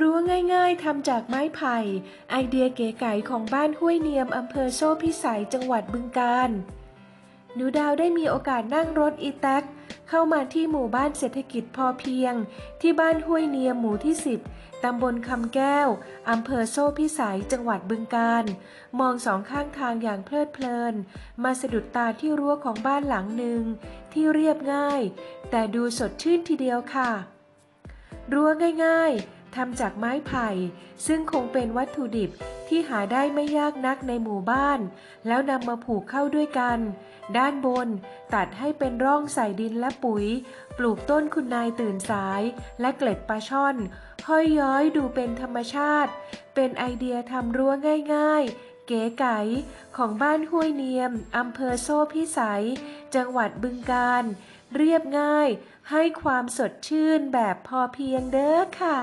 รั้วง่ายๆทำจากไม้ไผ่ ไอเดียเก๋ไก๋ของบ้านห้วยเนียมอำเภอโซ่พิสัยจังหวัดบึงกาฬหนูดาวได้มีโอกาสนั่งรถอีแท็กเข้ามาที่หมู่บ้านเศรษฐกิจพอเพียง ที่บ้านห้วยเนียมหมู่ที่ 10 ตำบลคำแก้ว อำเภอโซ่พิสัย จังหวัดบึงกาฬ มองสองข้างทางอย่างเพลิดเพลิน มาสะดุดตาที่รั้วของบ้านหลังหนึ่ง ที่เรียบง่าย แต่ดูสดชื่นทีเดียวค่ะ รั้วง่ายๆ ทำจากไม้ไผ่ ซึ่งคงเป็นวัตถุดิบที่หาได้ไม่ยากนักในหมู่บ้าน แล้วนำมาผูกเข้าด้วยกัน ด้านบนตัดให้เป็นร่องใส่ดินและปุ๋ย ปลูกต้นคุณนายตื่นสาย และเกล็ดปลาช่อน ห้อยย้อยดูเป็นธรรมชาติ เป็นไอเดียทำรั้วง่ายๆ เก๋ไก๋ของบ้านห้วยเนียมอำเภอโซ่พิสัย จังหวัดบึงกาฬเรียบง่าย ให้ความสดชื่นแบบพอเพียงเด้อค่ะ